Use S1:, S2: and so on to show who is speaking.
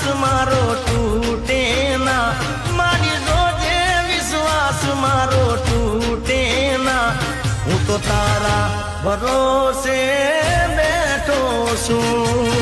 S1: વિશ્વાસ મારો તૂટે ના. મારી જોજે વિશ્વાસ મારો તૂટે ના. હું તો તારા ભરોસે બેઠો છું.